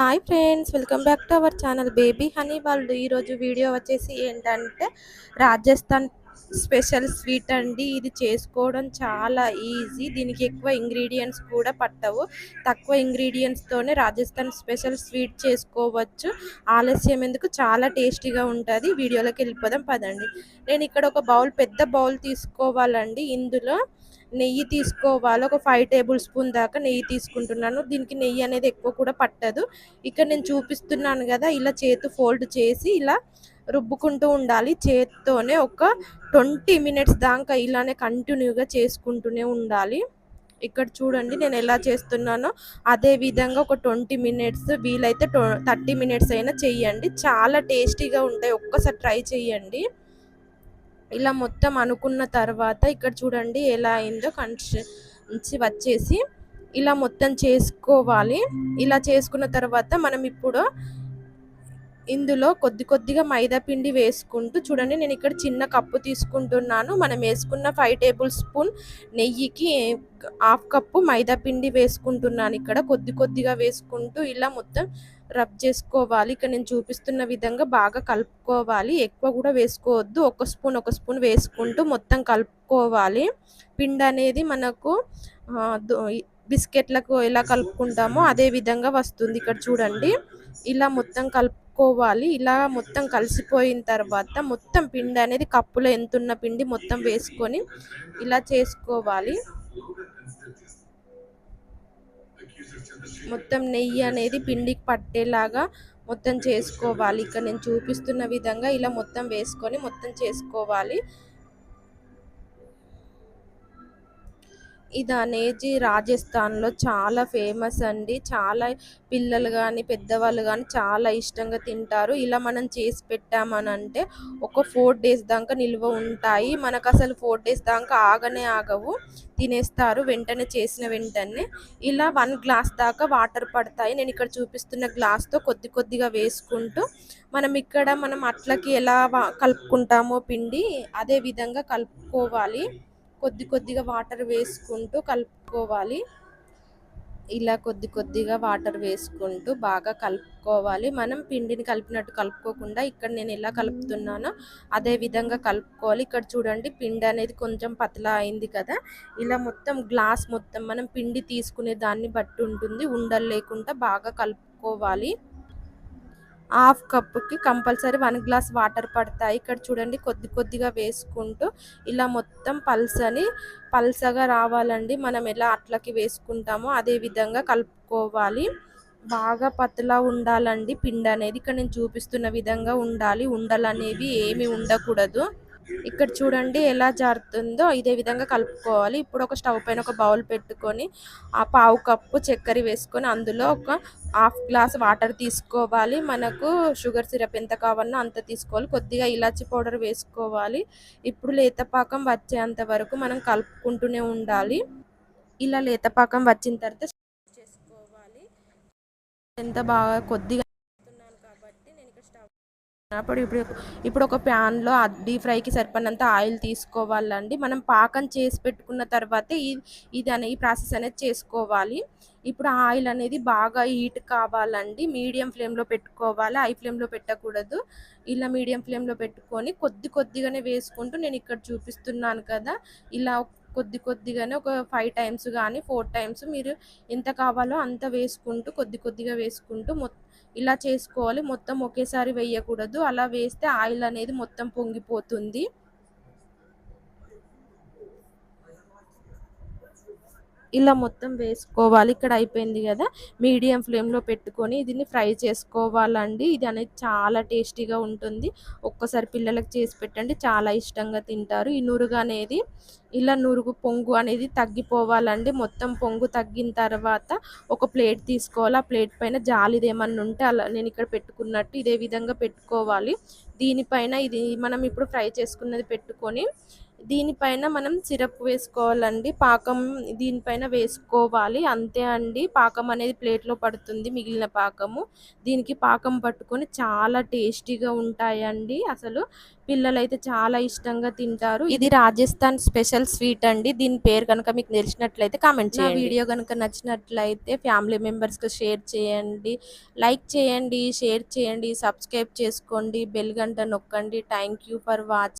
Hi friends welcome back to our channel baby honey వాళ్ళు ఈరోజు video వచ్చేసి ఏంటంటే రాజస్థాన్ స్పెషల్ స్వీట్ అండి. ఇది చేసుకోవడం చాలా ఈజీ దీనికి ఎక్కువ ఇంగ్రీడియంట్స్ కూడా పట్టవు. తక్కువ ఇంగ్రీడియంట్స్తోనే రాజస్థాన్ స్పెషల్ స్వీట్ చేసుకోవచ్చు. ఆలస్యం ఎందుకు? చాలా టేస్టీగా ఉంటుంది. వీడియోలోకి వెళ్ళిపోదాం పదండి. నేను ఇక్కడ ఒక బౌల్ పెద్ద బౌల్ తీసుకోవాలండి. ఇందులో నెయ్యి తీసుకోవాలి. ఒక ఫైవ్ టేబుల్ స్పూన్ దాకా నెయ్యి తీసుకుంటున్నాను. దీనికి నెయ్యి అనేది ఎక్కువ కూడా పట్టదు. ఇక్కడ నేను చూపిస్తున్నాను కదా ఇలా చేతు ఫోల్డ్ చేసి ఇలా రుబ్బుకుంటూ ఉండాలి. చేత్తోనే ఒక ట్వంటీ మినిట్స్ దాకా ఇలానే కంటిన్యూగా చేసుకుంటూనే ఉండాలి. ఇక్కడ చూడండి నేను ఎలా చేస్తున్నానో. అదే విధంగా ఒక ట్వంటీ మినిట్స్ వీలైతే థర్టీ మినిట్స్ అయినా చెయ్యండి. చాలా టేస్టీగా ఉంటాయి. ఒక్కసారి ట్రై చేయండి ఇలా మొత్తం అనుకున్న తర్వాత ఇక్కడ చూడండి ఎలా అయిందో కంచి వచ్చేసి ఇలా మొత్తం చేసుకోవాలి. ఇలా చేసుకున్న తర్వాత మనం ఇప్పుడు ఇందులో కొద్ది కొద్దిగా మైదా పిండి వేసుకుంటూ చూడండి నేను ఇక్కడ చిన్న కప్పు తీసుకుంటున్నాను. మనం వేసుకున్న ఫైవ్ టేబుల్ స్పూన్ నెయ్యికి హాఫ్ కప్పు మైదా పిండి వేసుకుంటున్నాను ఇక్కడ. కొద్ది కొద్దిగా వేసుకుంటూ ఇలా మొత్తం రబ్ చేసుకోవాలి. ఇక్కడ నేను చూపిస్తున్న విధంగా బాగా కలుపుకోవాలి. ఎక్కువ కూడా వేసుకోవద్దు. ఒక స్పూన్ ఒక స్పూన్ వేసుకుంటూ మొత్తం కలుపుకోవాలి. పిండి అనేది మనకు బిస్కెట్లకు ఎలా కలుపుకుంటామో అదే విధంగా వస్తుంది. ఇక్కడ చూడండి. ఇలా మొత్తం కలుపుకోవాలి. ఇలా మొత్తం కలిసిపోయిన తర్వాత మొత్తం పిండి అనేది కప్పులో ఎంత ఉన్న పిండి మొత్తం వేసుకొని ఇలా చేసుకోవాలి. మొత్తం నెయ్యి అనేది పిండికి పట్టేలాగా మొత్తం చేసుకోవాలి. ఇక్కడ నేను చూపిస్తున్న విధంగా ఇలా మొత్తం వేసుకొని మొత్తం చేసుకోవాలి. ఇది అనేది రాజస్థాన్లో చాలా ఫేమస్ అండి. చాలా పిల్లలు కానీ పెద్దవాళ్ళు కానీ చాలా ఇష్టంగా తింటారు. ఇలా మనం చేసి పెట్టామనంటే ఒక ఫోర్ డేస్ దాకా నిల్వ ఉంటాయి. మనకు అసలు ఫోర్ డేస్ దాకా ఆగనే ఆగవు. తినేస్తారు వెంటనే చేసిన వెంటనే. ఇలా వన్ గ్లాస్ దాకా వాటర్ పడతాయి. నేను ఇక్కడ చూపిస్తున్న గ్లాస్తో కొద్ది కొద్దిగా వేసుకుంటూ మనం ఇక్కడ మనం అట్లకి ఎలా కలుపుకుంటామో పిండి అదే విధంగా కలుపుకోవాలి. కొద్ది కొద్దిగా వాటర్ వేసుకుంటూ కలుపుకోవాలి. ఇలా కొద్ది కొద్దిగా వాటర్ వేసుకుంటూ బాగా కలుపుకోవాలి. మనం పిండిని కలిపినట్టు కలుపుకోకుండా ఇక్కడ నేను ఎలా కలుపుతున్నానో అదే విధంగా కలుపుకోవాలి. ఇక్కడ చూడండి పిండి అనేది కొంచెం పతలా అయింది కదా. ఇలా మొత్తం గ్లాస్ మొత్తం మనం పిండి తీసుకునే దాన్ని బట్టి ఉంటుంది. ఉండలు లేకుండా బాగా కలుపుకోవాలి. హాఫ్ కప్పుకి కంపల్సరీ వన్ గ్లాస్ వాటర్ పడతాయి. ఇక్కడ చూడండి కొద్ది కొద్దిగా వేసుకుంటూ ఇలా మొత్తం పల్సని పల్సగా రావాలండి. మనం ఎలా అట్లకి వేసుకుంటామో అదే విధంగా కలుపుకోవాలి. బాగా పతలా ఉండాలండి. పిండి అనేది ఇక్కడ నేను చూపిస్తున్న విధంగా ఉండాలి. ఉండలు అనేవి ఏమి ఉండకూడదు. ఇక్కడ చూడండి ఎలా జారుతుందో ఇదే విధంగా కలుపుకోవాలి. ఇప్పుడు ఒక స్టవ్ పైన ఒక బౌల్ పెట్టుకొని ఆ పావు కప్పు చక్కెర వేసుకొని అందులో ఒక హాఫ్ గ్లాస్ వాటర్ తీసుకోవాలి. మనకు షుగర్ సిరప్ ఎంత కావాలన్నా అంత తీసుకోవాలి. కొద్దిగా ఇలాచి పౌడర్ వేసుకోవాలి. ఇప్పుడు లేతపాకం వచ్చేంత వరకు మనం కలుపుకుంటూనే ఉండాలి. ఇలా లేతపాకం వచ్చిన తర్వాత చేసుకోవాలి. ఎంత బాగా కొద్దిగా కాబట్టి నేను ఇక్కడ స్టవ్ అప్పుడు ఇప్పుడు ఇప్పుడు ఒక ప్యాన్లో డీప్ ఫ్రైకి సరిపడినంత ఆయిల్ తీసుకోవాలండి. మనం పాకం చేసి పెట్టుకున్న తర్వాత ఇది అనే ఈ ప్రాసెస్ అనేది చేసుకోవాలి. ఇప్పుడు ఆయిల్ అనేది బాగా హీట్ కావాలండి. మీడియం ఫ్లేమ్లో పెట్టుకోవాలి. హై ఫ్లేమ్లో పెట్టకూడదు. ఇలా మీడియం ఫ్లేమ్లో పెట్టుకొని కొద్ది కొద్దిగానే వేసుకుంటూ నేను ఇక్కడ చూపిస్తున్నాను కదా ఇలా కొద్ది కొద్దిగానే ఒక ఫైవ్ టైమ్స్ కానీ ఫోర్ టైమ్స్ మీరు ఎంత కావాలో అంత వేసుకుంటూ కొద్ది కొద్దిగా వేసుకుంటూ మొత్తం ఇలా చేసుకోవాలి. మొత్తం ఒకేసారి వేయకూడదు. అలా వేస్తే ఆయిల్ అనేది మొత్తం పొంగిపోతుంది. ఇలా మొత్తం వేసుకోవాలి. ఇక్కడ అయిపోయింది కదా. మీడియం ఫ్లేమ్లో పెట్టుకొని దీన్ని ఫ్రై చేసుకోవాలండి. ఇది అనేది చాలా టేస్టీగా ఉంటుంది. ఒక్కసారి పిల్లలకు చేసి పెట్టండి. చాలా ఇష్టంగా తింటారు. ఈ నురుగు అనేది ఇలా నురుగు పొంగు అనేది తగ్గిపోవాలండి. మొత్తం పొంగు తగ్గిన తర్వాత ఒక ప్లేట్ తీసుకోవాలి. ఆ ప్లేట్ పైన జాలిది ఏమన్నా ఉంటే అలా నేను ఇక్కడ పెట్టుకున్నట్టు ఇదే విధంగా పెట్టుకోవాలి. దీనిపైన ఇది మనం ఇప్పుడు ఫ్రై చేసుకున్నది పెట్టుకొని దీనిపైన మనం సిరప్ వేసుకోవాలండి. పాకం దీనిపైన వేసుకోవాలి. అంతే అండి. పాకం అనేది ప్లేట్లో పడుతుంది మిగిలిన పాకము. దీనికి పాకం పట్టుకొని చాలా టేస్టీగా ఉంటాయండి. అసలు పిల్లలైతే చాలా ఇష్టంగా తింటారు. ఇది రాజస్థాన్ స్పెషల్ స్వీట్ అండి. దీని పేరు కనుక మీకు తెలిసినట్లయితే కామెంట్ చేయండి. వీడియో కనుక నచ్చినట్లయితే ఫ్యామిలీ మెంబర్స్కి షేర్ చేయండి. లైక్ చేయండి షేర్ చేయండి సబ్స్క్రైబ్ చేసుకోండి. బెల్ గంట నొక్కండి థ్యాంక్ యూ ఫర్ వాచింగ్